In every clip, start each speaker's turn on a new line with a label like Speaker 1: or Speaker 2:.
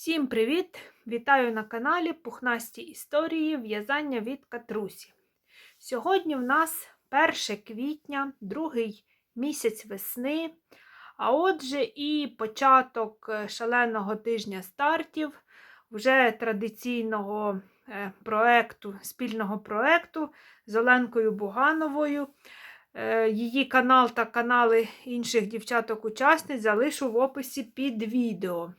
Speaker 1: Всім привіт! Вітаю на каналі Пухнасті історії в'язання від Катрусі. Сьогодні в нас 1 квітня, другий місяць весни, а отже, і початок е, шаленого тижня стартів, вже традиційного е, проекту, спільного проекту з Оленкою Бугановою. Е, Її канал та канали інших дівчаток-учасниць залишу в описі під відео.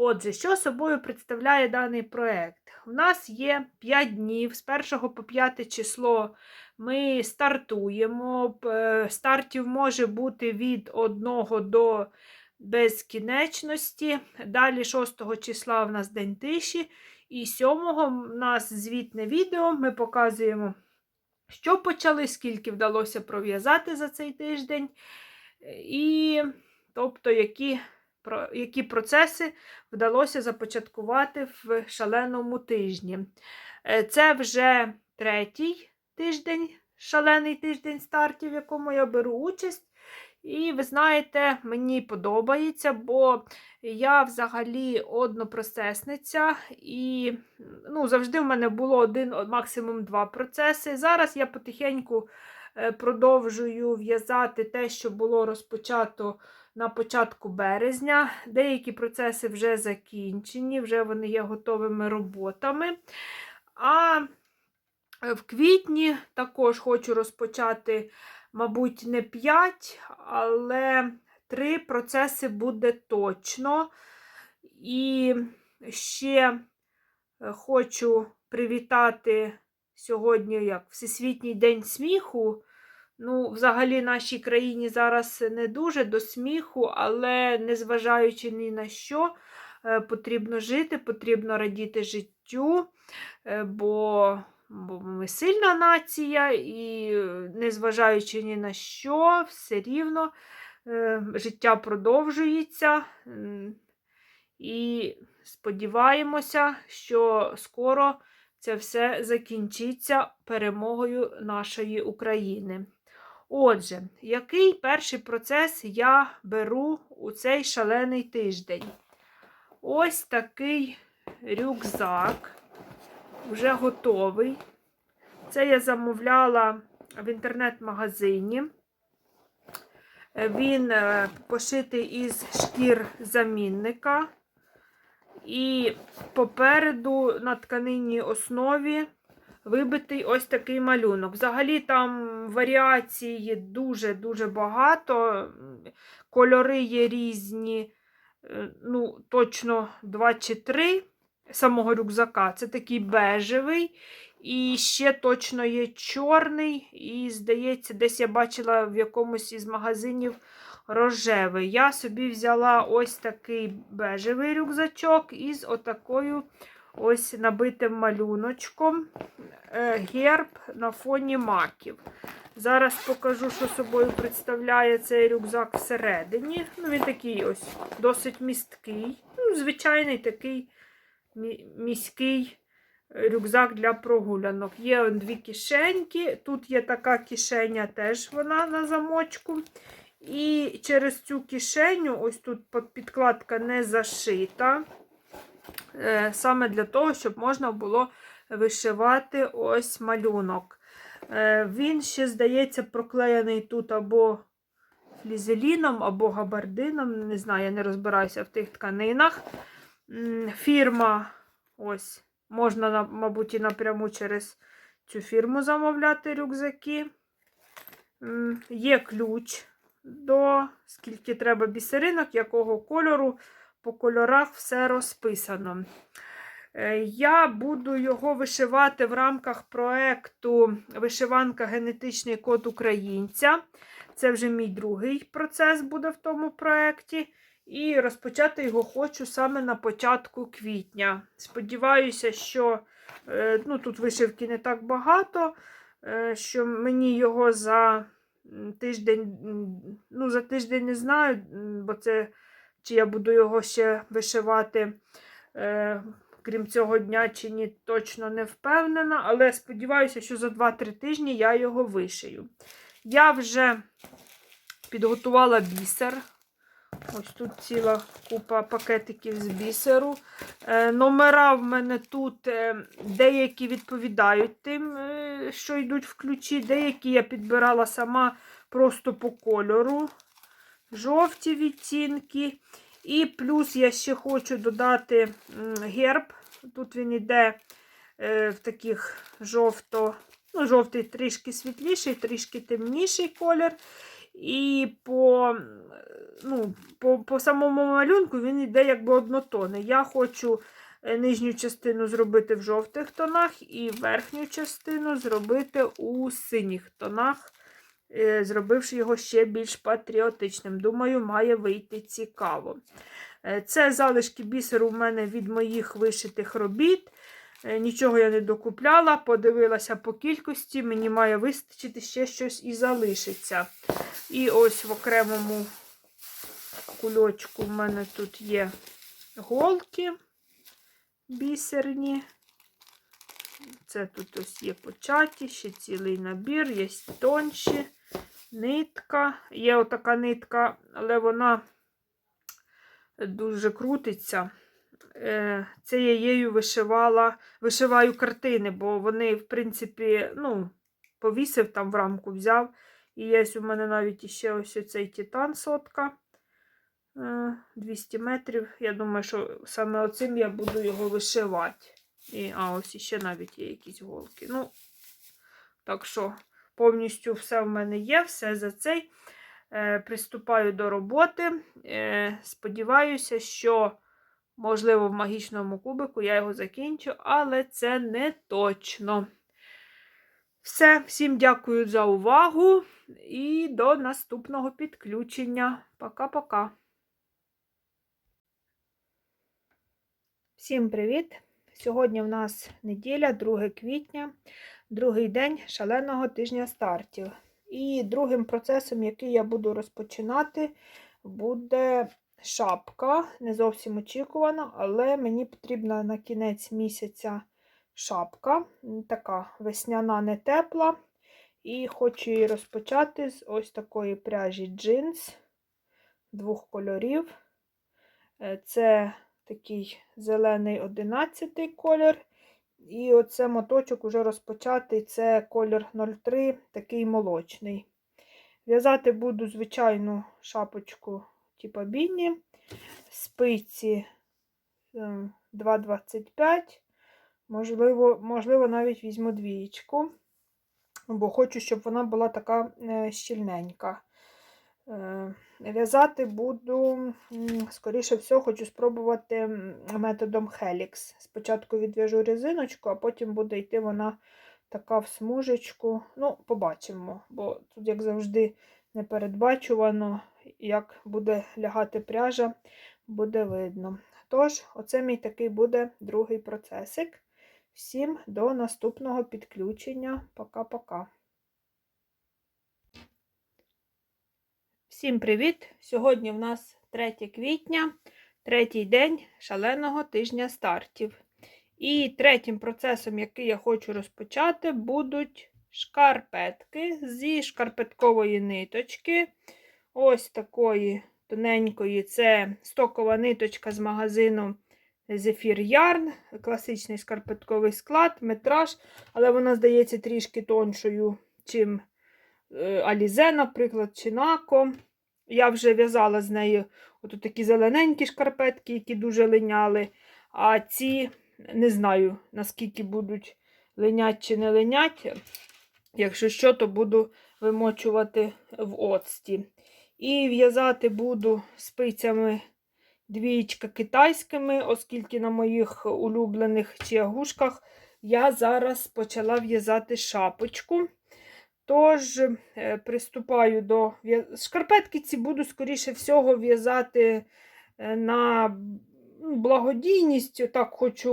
Speaker 1: Отже, що собою представляє даний проєкт? У нас є 5 днів, з 1 по 5 число ми стартуємо. Е, Стартів може бути від 1 до безкінечності. Далі 6 числа в нас день тиші. І 7 у нас звітне відео. Ми показуємо, що почали, скільки вдалося пров'язати за цей тиждень. І тобто, які які процеси вдалося започаткувати в шаленому тижні. Е, Це вже третій тиждень, шалений тиждень стартів, в якому я беру участь. І ви знаєте, мені подобається, бо я взагалі однопроцесниця, і ну, завжди в мене було один, максимум два процеси. Зараз я потихеньку е, продовжую в'язати те, що було розпочато на початку березня. Деякі процеси вже закінчені, вже вони є готовими роботами. А в квітні також хочу розпочати, мабуть, не 5, але 3 процеси буде точно. І ще е, хочу привітати сьогодні як Всесвітній день сміху. Ну, взагалі, нашій країні зараз не дуже до сміху, але незважаючи ні на що, е, потрібно жити, потрібно радіти життю, е, бо, бо ми сильна нація, і е, незважаючи ні на що, все рівно життя продовжується. І сподіваємося, що скоро це все закінчиться перемогою нашої України. Отже, який перший процес я беру у цей шалений тиждень? Ось такий рюкзак, вже готовий. Це я замовляла в інтернет-магазині. Він е, пошитий із шкір замінника. І попереду на тканинній основі вибитий ось такий малюнок. Взагалі там варіацій дуже-дуже багато. Кольори є різні, е, ну, точно 2 чи 3 самого рюкзака. Це такий бежевий. І ще точно є чорний. І, здається, десь я бачила в якомусь із магазинів рожевий. Я собі взяла ось такий бежевий рюкзачок із отакою ось набитим малюночком е, герб на фоні маків. Зараз покажу, що собою представляє цей рюкзак всередині. Ну, Він такий ось досить місткий. Ну, Звичайний такий міський рюкзак для прогулянок. Є дві кишеньки. Тут є така кишеня, теж вона на замочку. І через цю кишеню, ось тут підкладка не зашита. Е, Саме для того, щоб можна було вишивати ось малюнок. Е, Він ще, здається, проклеєний тут або флізеліном, або габардином. Не знаю, я не розбираюся в тих тканинах. Фірма, ось, можна, мабуть, і напряму через цю фірму замовляти рюкзаки. Є ключ до скільки треба бісеринок, якого кольору. По кольорах все розписано. Е, Я буду його вишивати в рамках проекту Вишиванка Генетичний код українця. Це вже мій другий процес буде в тому проєкті. І розпочати його хочу саме на початку квітня. Сподіваюся, що е, ну, тут вишивки не так багато, е, що мені його за тиждень, ну, за тиждень не знаю, бо це чи я буду його ще вишивати, е, крім цього дня, чи ні, точно не впевнена. Але сподіваюся, що за 2-3 тижні я його вишию. Я вже підготувала бісер. Ось тут ціла купа пакетиків з бісеру. Е, номера в мене тут е, деякі відповідають тим, е, що йдуть в ключі, деякі я підбирала сама просто по кольору. Жовті відтінки. І плюс я ще хочу додати герб. Тут він йде е, в таких жовто, ну, жовтий трішки світліший, трішки темніший колір. І по, ну, по, по самому малюнку він йде якби однотонний. Я хочу е, нижню частину зробити в жовтих тонах і верхню частину зробити у синіх тонах, зробивши його ще більш патріотичним. Думаю, має вийти цікаво. Е, Це залишки бісеру в мене від моїх вишитих робіт. Е, Нічого я не докупляла, подивилася по кількості, мені має вистачити ще щось і залишиться. І ось в окремому кульочку в мене тут є голки бісерні. Це тут ось є початі, ще цілий набір, є тонші, нитка. Є отака нитка, але вона дуже крутиться. Е, Це я її вишивала, вишиваю картини, бо вони, в принципі, ну, повісив там в рамку, взяв. І є у мене навіть іще ось цей титан сотка. е, 200 метрів. Я думаю, що саме оцим я буду його вишивати. І, а ось іще навіть є якісь голки. Ну, так що повністю все в мене є, все за цей. Е, Приступаю до роботи. Е, Сподіваюся, що, можливо, в магічному кубику я його закінчу, але це не точно. Все, всім дякую за увагу і до наступного підключення. Пока-пока. Всім привіт! Сьогодні в нас неділя, 2 квітня, другий день шаленого тижня стартів. І другим процесом, який я буду розпочинати, буде шапка. Не зовсім очікувана, але мені потрібна на кінець місяця шапка. Така весняна, не тепла. І хочу її розпочати з ось такої пряжі джинс двох кольорів. Е, Це такий зелений 11 колір. І оце моточок уже розпочатий, це колір 03, такий молочний. В'язати буду звичайну шапочку типу біні, спиці е, 2,25. Можливо, можливо, навіть візьму двієчку, бо хочу, щоб вона була така е, щільненька. В'язати буду, скоріше всього, хочу спробувати методом Helix. Спочатку відв'яжу резиночку, а потім буде йти вона така в смужечку. Ну, побачимо, бо тут, як завжди, непередбачувано, як буде лягати пряжа, буде видно. Тож, оце мій такий буде другий процесик. Всім до наступного підключення. Пока-пока. Всім привіт! Сьогодні в нас 3 квітня, третій день шаленого тижня стартів. І третім процесом, який я хочу розпочати, будуть шкарпетки зі шкарпеткової ниточки. Ось такої тоненької це стокова ниточка з магазину Zephyr Yarn, класичний шкарпетковий склад, метраж, але вона здається трішки тоншою, чим е, Alize, наприклад, чи Нако. Я вже в'язала з нею от такі зелененькі шкарпетки, які дуже линяли. А ці не знаю, наскільки будуть линять чи не линять. Якщо що, то буду вимочувати в оцті. І в'язати буду спицями двієчка китайськими, оскільки на моїх улюблених чиягушках я зараз почала в'язати шапочку. Тож, е, приступаю до шкарпетки ці буду, скоріше всього, в'язати е, на благодійність. Так, хочу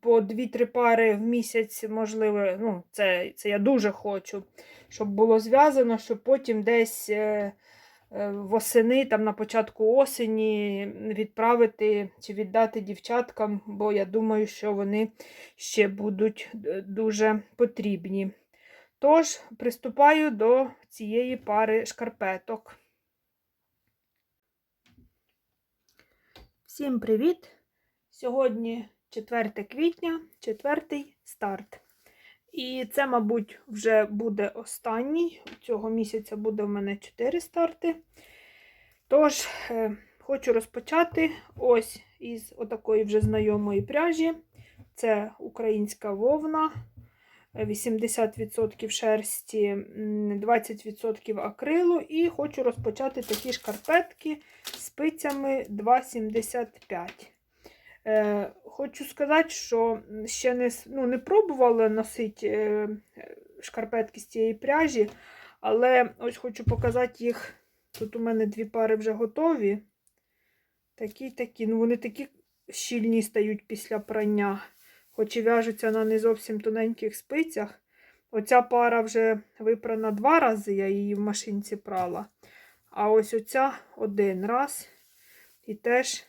Speaker 1: по 2-3 пари в місяць, можливо, ну, це, це я дуже хочу, щоб було зв'язано, щоб потім десь е, восени, там на початку осені відправити чи віддати дівчаткам, бо я думаю, що вони ще будуть дуже потрібні. Тож, приступаю до цієї пари шкарпеток. Всім привіт! Сьогодні 4 квітня, четвертий старт. І це, мабуть, вже буде останній. Цього місяця буде в мене 4 старти. Тож, е, хочу розпочати ось із отакої вже знайомої пряжі. Це українська вовна. Е, 80% шерсті, 20% акрилу. І хочу розпочати такі шкарпетки спицями 2,75. Е, хочу сказати, що ще не, ну, не пробувала носити е, шкарпетки з цієї пряжі, але ось хочу показати їх. Тут у мене дві пари вже готові. Такі такі. Ну, вони такі щільні стають після прання, хоч і в'яжуться на не зовсім тоненьких спицях. Оця пара вже випрана два рази, я її в машинці прала. А ось оця один раз і теж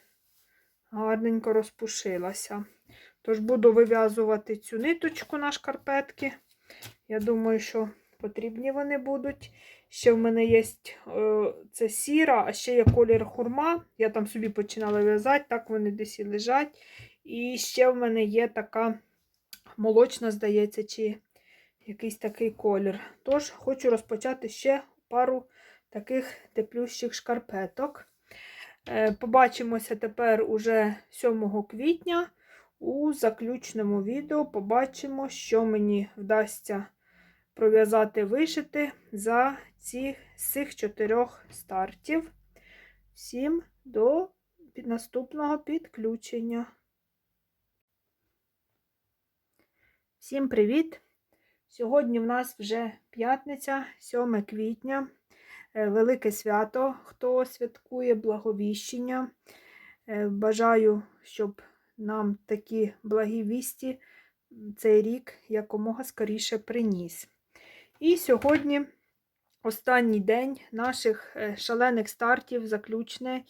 Speaker 1: гарненько розпушилася. Тож буду вив'язувати цю ниточку на шкарпетки. Я думаю, що потрібні вони будуть. Ще в мене є е, це сіра, а ще є колір хурма. Я там собі починала в'язати, так вони десь і лежать. І ще в мене є така молочна, здається, чи якийсь такий колір. Тож хочу розпочати ще пару таких теплющих шкарпеток. Е, Побачимося тепер уже 7 квітня. У заключному відео побачимо, що мені вдасться пров'язати вишити за ці, з цих чотирьох стартів. Всім до наступного підключення. Всім привіт! Сьогодні в нас вже п'ятниця, 7 квітня. Е, Велике свято, хто святкує благовіщення. Е, Бажаю, щоб нам такі благі вісті цей рік якомога скоріше приніс. І сьогодні останній день наших е, шалених стартів, заключний,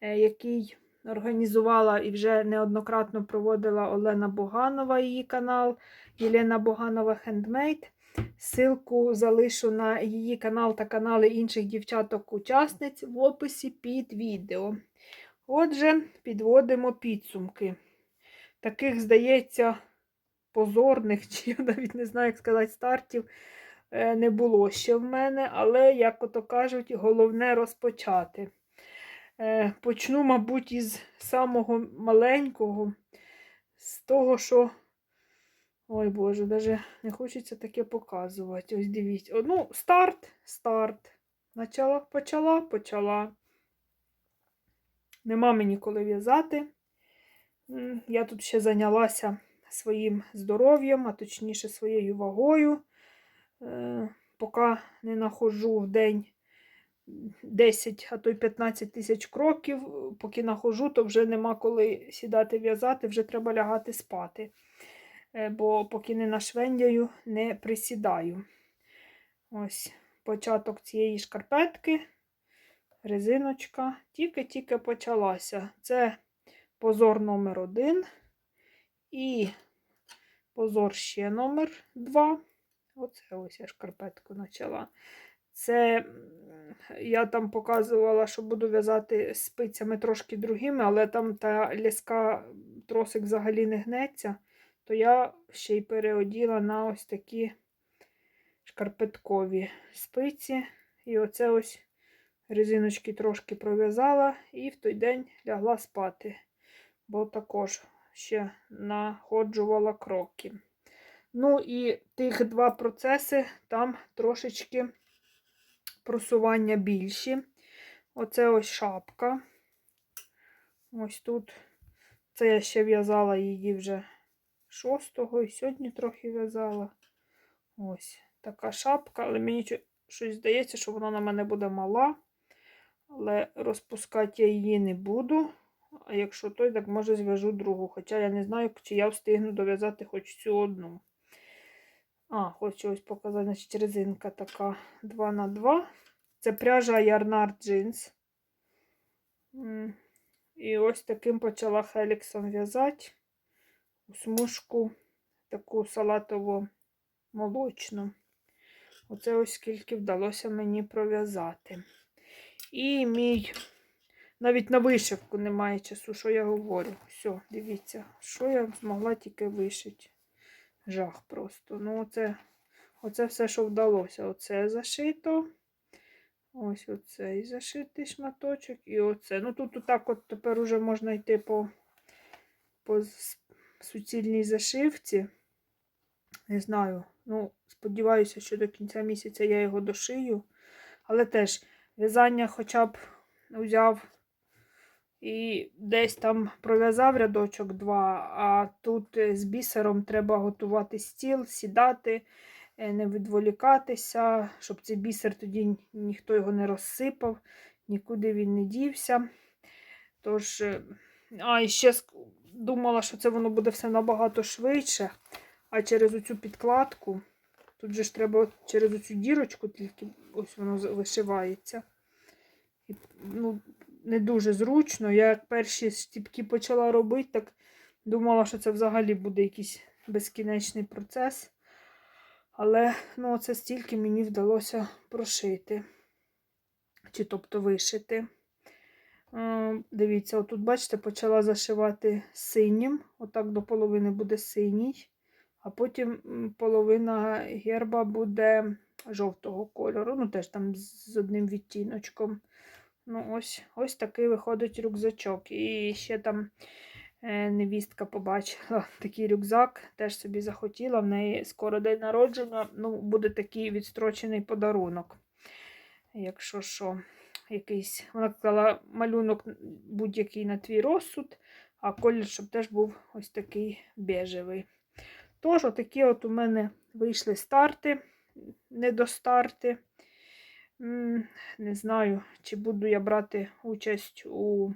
Speaker 1: який організувала і вже неоднократно проводила Олена Боганова, її канал, Єлена Боганова Хендмейд. Силку залишу на її канал та канали інших дівчаток-учасниць в описі під відео. Отже, підводимо підсумки. Таких, здається, позорних, чи я навіть не знаю, як сказати, стартів е, не було ще в мене, але, як ото кажуть, головне розпочати. Е, Почну, мабуть, із самого маленького, з того, що. Ой Боже, навіть не хочеться таке показувати. Ось дивіться. Ну, старт, старт. Начала, почала, почала. Нема мені коли в'язати. Я тут ще зайнялася своїм здоров'ям, а точніше своєю вагою. Е, Поки не находжу в день 10, а то й 15 тисяч кроків, поки находжу, то вже нема коли сідати в'язати, вже треба лягати спати. Е, Бо поки не нашвендяю, не присідаю. Ось початок цієї шкарпетки, резиночка, тільки-тільки почалася. Це позор номер один і позор ще номер два. Оце ось я шкарпетку почала. Це я там показувала, що буду в'язати спицями трошки другими, але там та ляска тросик взагалі не гнеться, то я ще й переоділа на ось такі шкарпеткові спиці. І оце ось резиночки трошки пров'язала і в той день лягла спати, бо також ще находжувала кроки. Ну і тих два процеси там трошечки просування більші. Оце ось шапка. Ось тут. Це я ще в'язала її вже 6-го і сьогодні трохи в'язала. Ось така шапка, але мені щось здається, що вона на мене буде мала. Але розпускати я її не буду. А якщо той, так може зв'яжу другу. Хоча я не знаю, чи я встигну дов'язати хоч цю одну. А, хочу ось показати, значить, резинка така 2 на 2 Це пряжа Ярнар Джинс. І ось таким почала хеліксом в'язати смужку таку салатово-молочну. Оце ось скільки вдалося мені пров'язати. І мій навіть на вишивку немає часу, що я говорю. Все, дивіться, що я змогла тільки вишити. Жах просто. Ну, оце, оце все, що вдалося. Оце зашито. Ось оцей зашитий шматочок і оце. Ну тут отак от тепер уже можна йти по, по суцільній зашивці. Не знаю. Ну, сподіваюся, що до кінця місяця я його дошию. Але теж в'язання хоча б взяв і десь там пров'язав рядочок два, а тут е, з бісером треба готувати стіл, сідати, е, не відволікатися, щоб цей бісер тоді ніхто його не розсипав, нікуди він не дівся. Тож, е, а і ще думала, що це воно буде все набагато швидше, а через оцю підкладку, тут же ж треба через оцю дірочку, тільки ось воно вишивається. І, ну, не дуже зручно. Я як перші стіпки почала робити, так думала, що це взагалі буде якийсь безкінечний процес. Але ну, це стільки мені вдалося прошити. Чи тобто вишити. Е, Дивіться, отут, бачите, почала зашивати синім. Отак до половини буде синій, а потім половина герба буде жовтого кольору. Ну, теж там з одним відтіночком. Ну, ось, ось такий виходить рюкзачок. І ще там е, невістка побачила такий рюкзак, теж собі захотіла. В неї скоро день народження. Ну, буде такий відстрочений подарунок. Якщо що, якийсь. Вона казала, малюнок будь-який на твій розсуд, а колір, щоб теж був ось такий бежевий. Тож, отакі от у мене вийшли старти, недостарти. Не знаю, чи буду я брати участь у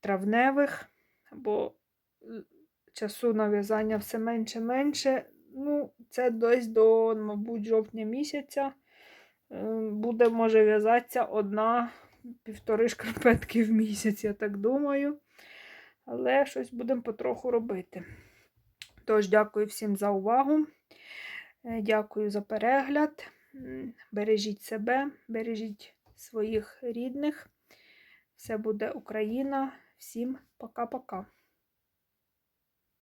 Speaker 1: травневих, бо е, часу на в'язання все менше-менше. Ну, це десь до, мабуть, жовтня місяця. Е, Буде, може, в'язатися одна, півтори шкарпетки в місяць, я так думаю. Але щось будемо потроху робити. Тож, дякую всім за увагу. Е, Дякую за перегляд. Бережіть себе, бережіть своїх рідних. Все буде Україна. Всім пока-пока.